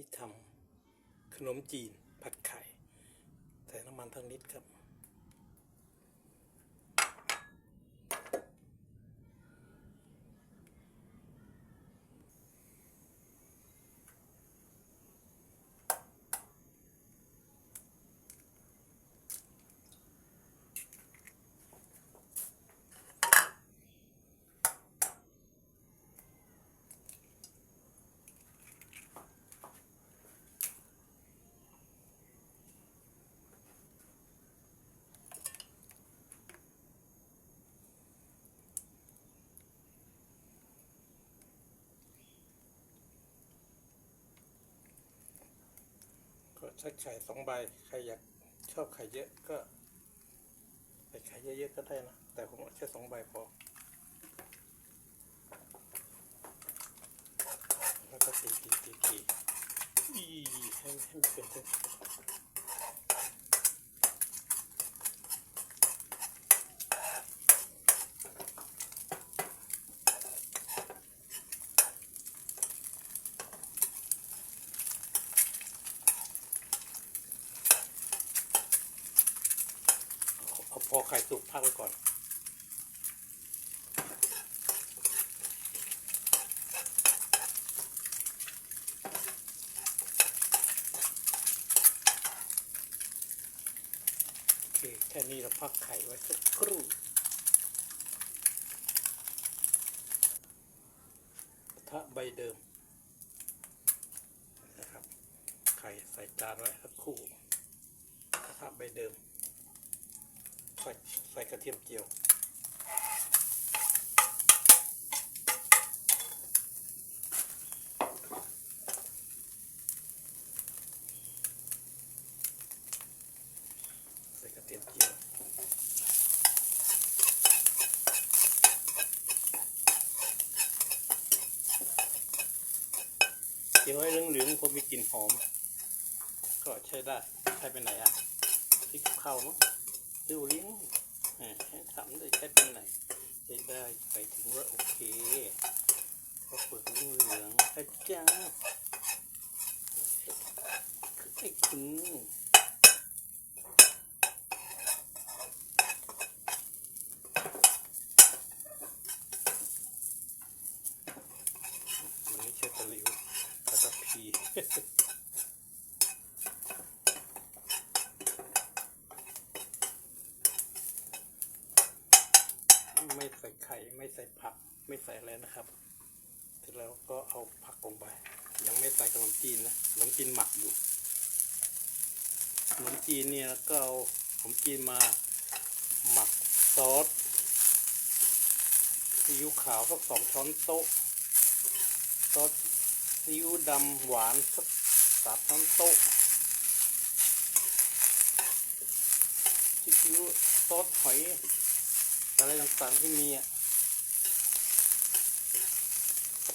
้ทำขนมจีนผัดไข่ ใส่น้ำมันทั้งนิดครับ ก็ ใช้ไข่สองใบ ใครอยากชอบไข่เยอะก็ใส่ไข่เยอะๆก็ได้นะ แต่ผมเอาแค่สองใบพอ แล้วก็ตีตีตีตีให้ให้มันเป็นเส้นเอาเอาพอไข่สุกพักไว้ก่อน โอเค แค่นี้เราพักไข่ไว้สักครู่ทะใบเดิมนะครับ ไข่ใส่จานไว้สักครู่กระทะใบเดิม ส่ใส่กระเทียมเจียว ใส่กระเทียมเจียวเจียวให้เหลืองๆผมมีกลิ่นหอม ก็ใช้ได้ใช้ไปไหนอะพริกข้าวมั้ง ดูลิ้งถามให้ทำได้ใช้เป็นไหนได้ไปถึงว่าโอเคก็เปิดเหลืองอาจารย์ไอ้คุณ มันไม่ใช่ตะหลิวแต่ตะพี ไม่ใส่ไข่ไม่ใส่ผักไม่ใส่อะไรนะครับ เสร็จแล้วก็เอาผักลงไป ยังไม่ใส่ขนมจีนนะขนมจีนหมักอยู่ขนมจีนเนี่ยก็เอาขนมจีนมาหมักซอสซีอิ๊วขาวสักสองช้อนโต๊ะซอสซีอิ๊วดำหวานสักสามช้อนโต๊ะซีอิ๊วซอสหอย อะไรต่างๆที่มีอะ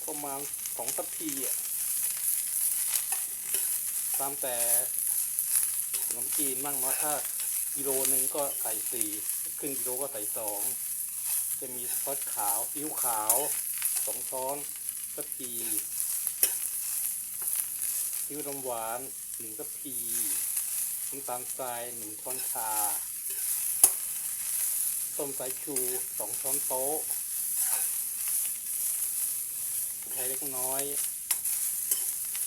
ประมาณสองทัพพีอะตามแต่ขนมจีนมั่งเนาะถ้ากิโลหนึ่งก็ใส่สี่ครึ่งกิโลก็ใส่สองจะมีซอสขาวอิ๊วขาวสองช้อนทัพพีอิ๊วน้ำหวานหนึ่งกะพีน้ำตาลทรายหนึ่งช้อนชา ส้มสายชูสองช้อนโต๊ะไข่เล็กน้อย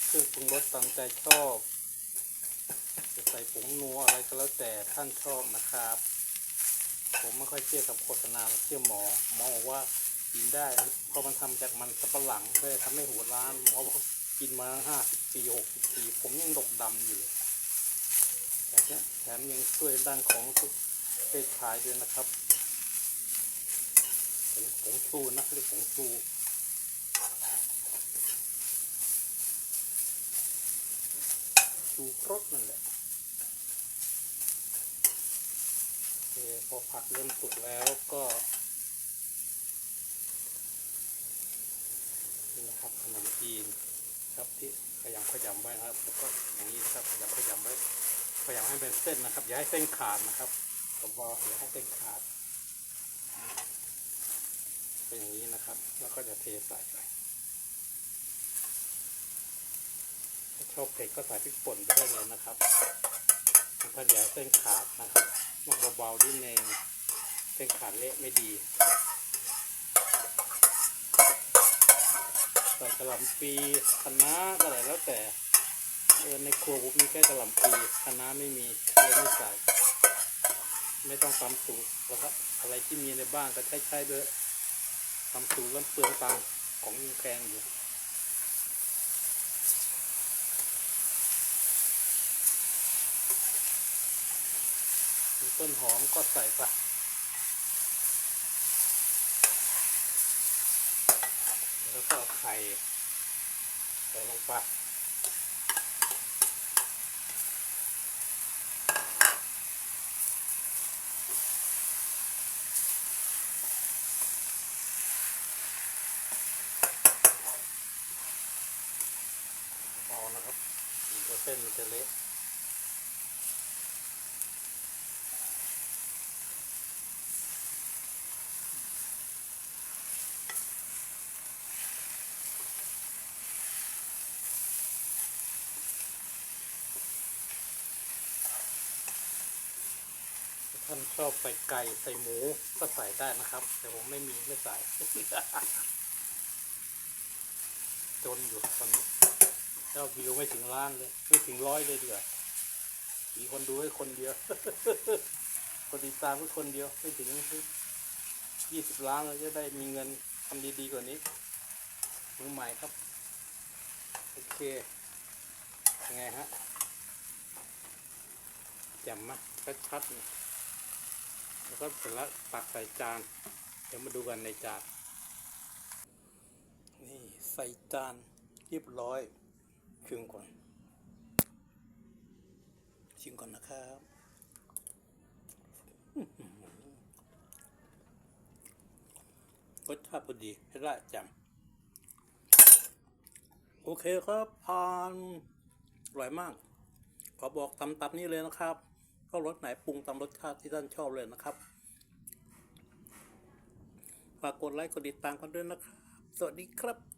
เครื่องปรุงรสตามใจชอบ จะใส่ผงนัวอะไรก็แล้วแต่ท่านชอบนะครับ ผมไม่ค่อยเชื่อกับโฆษณาเชื่อหมอ หมอบอกว่ากินได้เพราะมันทำจากมันสับปะหลังเลยทำให้หัวร้านหมอบอกกินมาห้าสิบปีหกสิบปีผมยังดกดำอยู่แต่เนี้ยแถมยังช่วยด้านของทุกเพศชายด้วยนะครับ ผงชูนะเรียกผงชูชูครสนั่นแหละพอผักเริ่มสุกแล้วก็นี่นะครับขนมจีนครับที่ขยำขยำไว้นะครับแล้วก็อย่างนี้ครับขยำขยำไว้ขยำให้เป็นเส้นนะครับ อย่าให้เส้นขาดนะครับผมบอกอย่าให้เส้นขาด เป็นอย่างนี้นะครับ แล้วก็จะเทใส่ไปช้ชอบเผ็ดก็ใส่พริกป่นไปได้เลยนะครับถ้าอย่าให้เส้นขาดนะครับต้องเบาๆนิดนึงเส้นขาดเละไม่ดีใส่กระหล่ำปีคะน้าอะไรแล้วแต่เออในครัวผมมีแค่กระหล่ำปีคะน้าไม่มีเลยไม่ใส่ ไม่ต้องตำสูตรแล้วก็อะไรที่มีในบ้านก็ใช้ๆด้วย ทำสูตรแล้วเปลืองตังของยิงแพงอยู่ต้นหอมก็ใส่ไปแล้วก็ไข่ใส่ลงไปเบานะครับเดี๋ยวเส้นมันจะเละท่านชอบใส่ไก่ใส่หมูก็ใส่ได้นะครับ แต่ผมไม่มีไม่ใส่จนอยู่ตอนนี้ ยอดวิวไม่ถึงล้านเลยไม่ถึงร้อยเลยเดือมีคนดูให้คนเดียว คนติดตามแค่คนเดียวไม่ถึงยี่สิบล้านเราจะได้มีเงินทำดีๆกว่านี้มือใหม่ครับ โอเคยังไงฮะแจ่มมะชัดๆเนี่ยแล้วก็เสร็จแล้วตักใส่จาน เดี๋ยวมาดูกันในจาน นี่ใส่จานเรียบร้อย ชิมก่อน ชิมก่อนนะครับรสชาติพอดีให้ได้จำโอเคครับผ่านอร่อยมาก ขอบอกตำตับนี้เลยนะครับ ก็รสไหนปรุงตามรสชาติที่ท่านชอบเลยนะครับ ฝากกดไลค์กดติดตามกันด้วยนะครับ สวัสดีครับ